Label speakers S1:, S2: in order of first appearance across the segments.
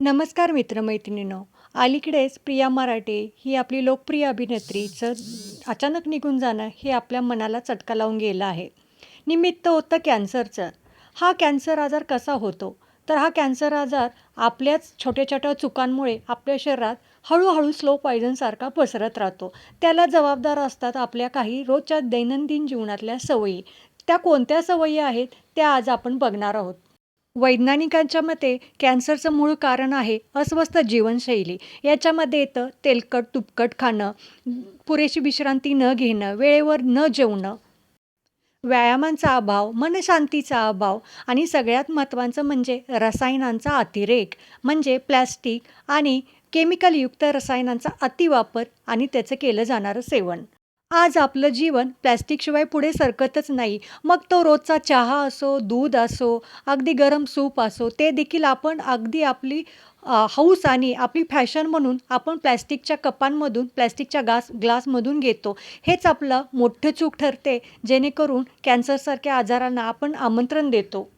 S1: नमस्कार मित्रमैत्रिणींनो. अलीकडेच प्रिया मराठे ही आपली लोकप्रिय अभिनेत्रीचं अचानक निघून जाणं हे आपल्या मनाला चटका लावून गेलं आहे. निमित्त होतं कॅन्सरचं. हा कॅन्सर आजार कसा होतो? तर हा कॅन्सर आजार आपल्याच छोट्या छोट्या चुकांमुळे आपल्या शरीरात हळूहळू स्लो पॉयझनसारखा पसरत राहतो. त्याला जबाबदार असतात आपल्या काही रोजच्या दैनंदिन जीवनातल्या सवयी. त्या कोणत्या सवयी आहेत? त्या आज आपण बघणार आहोत. वैज्ञानिकांच्या मते कॅन्सरचं मूळ कारण आहे अस्वस्थ जीवनशैली. याच्यामध्ये येतं तेलकट तुपकट खाणं पुरेशी विश्रांती न घेणं वेळेवर न जेवणं. व्यायामांचा अभाव मनशांतीचा अभाव आणि सगळ्यात महत्त्वाचं म्हणजे रसायनांचा अतिरेक म्हणजे प्लॅस्टिक आणि केमिकलयुक्त रसायनांचा अतिवापर आणि त्याचं केलं जाणारं सेवन. आज आपलं जीवन प्लॅस्टिकशिवाय पुढे सरकतच नाही. मग तो रोजचा चहा असो दूध असो अगदी गरम सूप असो ते देखील आपण अगदी आपली अ, हौस आणि आपली फॅशन म्हणून आपण प्लॅस्टिकच्या कपांमधून प्लॅस्टिकच्या गास ग्लासमधून घेतो. हेच आपलं मोठं चूक ठरते जेणेकरून कॅन्सरसारख्या आजारांना आपण आमंत्रण देतो.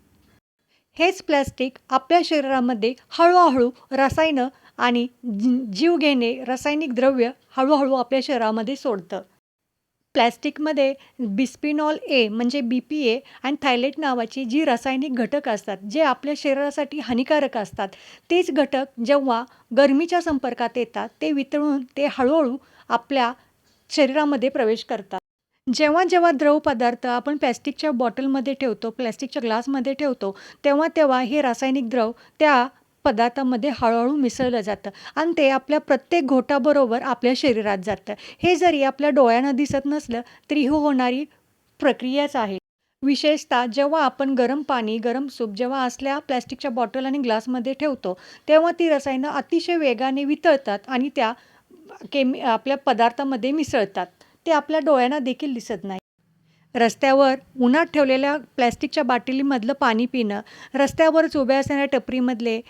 S1: हेच प्लॅस्टिक आपल्या शरीरामध्ये हळूहळू रसायनं आणि जी- जीव घेणे रासायनिक द्रव्य हळूहळू आपल्या शरीरामध्ये सोडतं. प्लॅस्टिकमध्ये बिस्पिनॉल ए म्हणजे बी पी ए आणि थायलेट नावाची जी रासायनिक घटक असतात जे आपल्या शरीरासाठी हानिकारक असतात तेच घटक जेव्हा गरमीच्या संपर्कात येतात ते वितळून ते हळूहळू आपल्या शरीरामध्ये प्रवेश करतात. जेव्हा जेव्हा द्रव पदार्थ आपण प्लॅस्टिकच्या बॉटलमध्ये ठेवतो प्लॅस्टिकच्या ग्लासमध्ये ठेवतो तेव्हा तेव्हा हे रासायनिक द्रव त्या पदार्थामध्ये हळूहळू मिसळलं जातं. आणि ते आपल्या प्रत्येक घोटाबरोबर आपल्या शरीरात जातं. हे जरी आपल्या डोळ्यांना दिसत नसलं तरी ही होणारी प्रक्रियाच आहे. विशेषतः जेव्हा आपण गरम पाणी गरम सूप जेव्हा असल्या प्लॅस्टिकच्या बॉटल आणि ग्लासमध्ये ठेवतो तेव्हा ती रसायनं अतिशय वेगाने वितळतात आणि त्या केमी आपल्या पदार्थामध्ये मिसळतात. ते आपल्या डोळ्यांना देखील दिसत नाही. रस्त्यावर उन्हात ठेवलेल्या प्लॅस्टिकच्या बाटलीमधलं पाणी पिणं रस्त्यावरच उभ्या असणाऱ्या टपरीमधले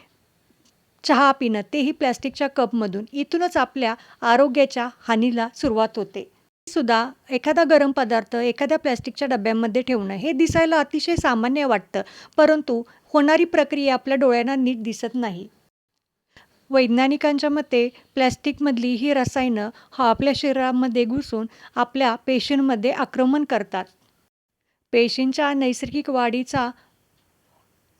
S1: चहा पिणं तेही प्लॅस्टिकच्या कपमधून. इथूनच आपल्या आरोग्याच्या हानीला सुरुवात होते. सुद्धा एखादा गरम पदार्थ एखाद्या प्लॅस्टिकच्या डब्यामध्ये ठेवणं हे दिसायला अतिशय सामान्य वाटतं परंतु होणारी प्रक्रिया आपल्या डोळ्यांना नीट दिसत नाही. वैज्ञानिकांच्या मते प्लॅस्टिकमधली ही रसायनं हा आपल्या शरीरामध्ये घुसून आपल्या पेशींमध्ये आक्रमण करतात. पेशींच्या नैसर्गिक वाढीचा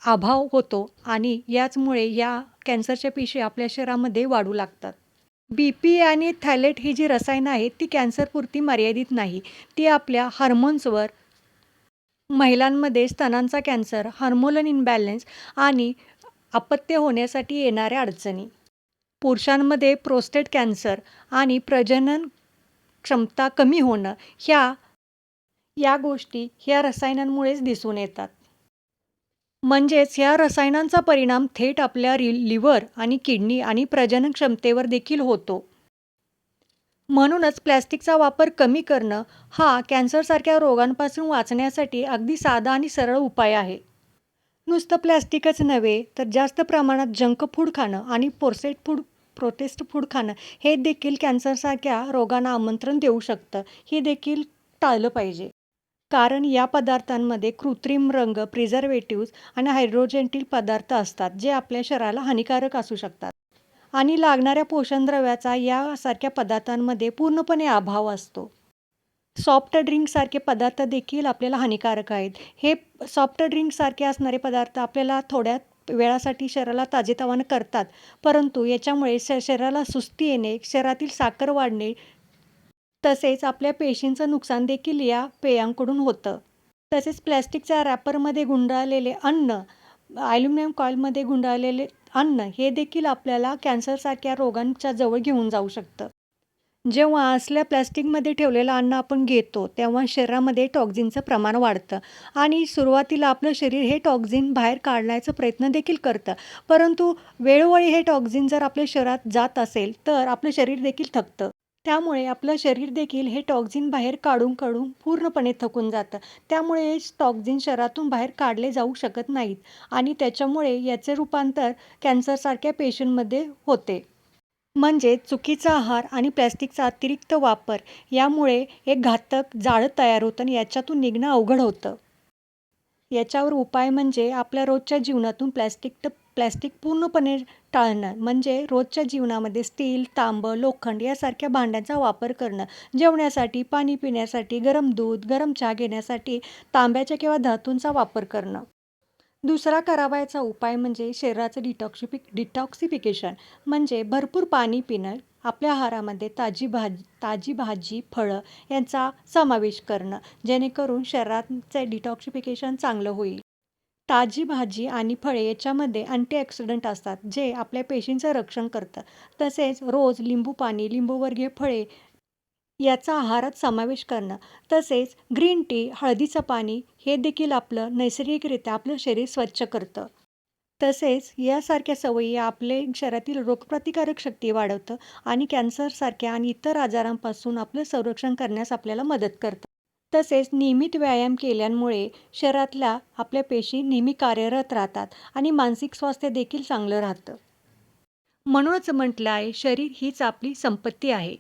S1: अभाव होतो आणि याचमुळे या कॅन्सरच्या पिशी आपल्या शरीरामध्ये वाढू लागतात. बी पी आणि थायलेट ही जी रसायनं आहेत ती कॅन्सरपुरती मर्यादित नाही. ती आपल्या हार्मोन्सवर महिलांमध्ये स्तनांचा कॅन्सर हार्मोनल इनबॅलन्स आणि अपत्य होण्यासाठी येणाऱ्या अडचणी. पुरुषांमध्ये प्रोस्टेट कॅन्सर आणि प्रजनन क्षमता कमी होणं ह्या या गोष्टी ह्या रसायनांमुळेच दिसून येतात. म्हणजेच या रसायनांचा परिणाम थेट आपल्या रि लिव्हर आणि किडनी आणि प्रजनन क्षमतेवर देखील होतो. म्हणूनच प्लॅस्टिकचा वापर कमी करणं हा कॅन्सरसारख्या रोगांपासून वाचण्यासाठी अगदी साधा आणि सरळ उपाय आहे. नुसतं प्लॅस्टिकच नव्हे तर जास्त प्रमाणात जंक फूड खाणं आणि पोर्सेट फूड प्रोटेस्ट फूड खाणं हे देखील कॅन्सरसारख्या रोगांना आमंत्रण देऊ शकतं हे देखील टाळलं पाहिजे. कारण या पदार्थांमध्ये कृत्रिम रंग प्रिझर्वेटिव्ज आणि हायड्रोजेंटील पदार्थ असतात जे आपल्या शरीराला हानिकारक असू शकतात. आणि लागणाऱ्या पोषणद्रव्याचा यासारख्या पदार्थांमध्ये पूर्णपणे अभाव असतो. सॉफ्ट ड्रिंकसारखे पदार्थ देखील आपल्याला हानिकारक आहेत. हे सॉफ्ट ड्रिंकसारखे असणारे पदार्थ आपल्याला थोड्या वेळासाठी शरीराला ताजेतवानं करतात परंतु याच्यामुळे श शरीराला सुस्ती येणे शरीरातील साखर वाढणे तसेच आपल्या पेशींचं नुकसान देखील या पेयांकडून होतं. तसेच प्लॅस्टिकच्या रॅपरमध्ये गुंडाळलेले अन्न ॲल्युमिनियम कॉईलमध्ये गुंडाळलेले अन्न हे देखील आपल्याला कॅन्सरसारख्या रोगांच्या जवळ घेऊन जाऊ शकतं. जेव्हा असल्या प्लॅस्टिकमध्ये ठेवलेलं अन्न आपण घेतो तेव्हा शरीरामध्ये टॉक्झिनचं प्रमाण वाढतं आणि सुरुवातीला आपलं शरीर हे टॉक्झिन बाहेर काढण्याचा प्रयत्न देखील करतं. परंतु वेळोवेळी हे टॉक्झिन जर आपल्या शरीरात जात असेल तर आपलं शरीर देखील थकतं. त्यामुळे आपलं शरीर देखील हे टॉक्झिन बाहेर काढून काढून पूर्णपणे थकून जातं. त्यामुळे हे टॉक्झिन शरीरातून बाहेर काढले जाऊ शकत नाहीत आणि त्याच्यामुळे याचे रूपांतर कॅन्सरसारख्या पेशींमध्ये होते. म्हणजे चुकीचा आहार आणि प्लॅस्टिकचा अतिरिक्त वापर यामुळे एक घातक जाळं तयार होतं आणि याच्यातून निघणं अवघड होतं. याच्यावर उपाय म्हणजे आपल्या रोजच्या जीवनातून प्लॅस्टिक प्लॅस्टिक पूर्णपणे टाळणं म्हणजे रोजच्या जीवनामध्ये स्टील तांबं लोखंड यासारख्या भांड्यांचा वापर करणं जेवण्यासाठी पाणी पिण्यासाठी गरम दूध गरम चहा घेण्यासाठी तांब्याच्या किंवा धातूंचा वापर करणं. दुसरा करावयाचा उपाय म्हणजे शरीराचं डिटॉक्सिफि डिटॉक्सिफिकेशन म्हणजे भरपूर पाणी पिणं आपल्या आहारामध्ये ताजी भाजी ताजी भाजी फळं यांचा समावेश करणं जेणेकरून शरीराचं डिटॉक्सिफिकेशन चांगलं होईल. ताजी भाजी आणि फळे याच्यामध्ये अँटीऑक्सिडंट असतात जे आपल्या पेशींचं रक्षण करतं. तसेच रोज लिंबू पाणी लिंबूवर्गीय फळे याचा आहारात समावेश करणं. तसेच ग्रीन टी हळदीचं पाणी हे देखील आपलं नैसर्गिकरित्या आपलं शरीर स्वच्छ करतं. तसेच यासारख्या सवयी आपले शरीरातील रोगप्रतिकारक शक्ती वाढवतं आणि कॅन्सरसारख्या आणि इतर आजारांपासून आपलं संरक्षण करण्यास आपल्याला मदत करतं. तसेच नियमित व्यायाम केल्यामुळे शरीरातल्या आपल्या पेशी नेहमी कार्यरत राहतात आणि मानसिक स्वास्थ्य देखील चांगलं राहतं. म्हणूनच म्हटलं आहे शरीर हीच आपली संपत्ती आहे.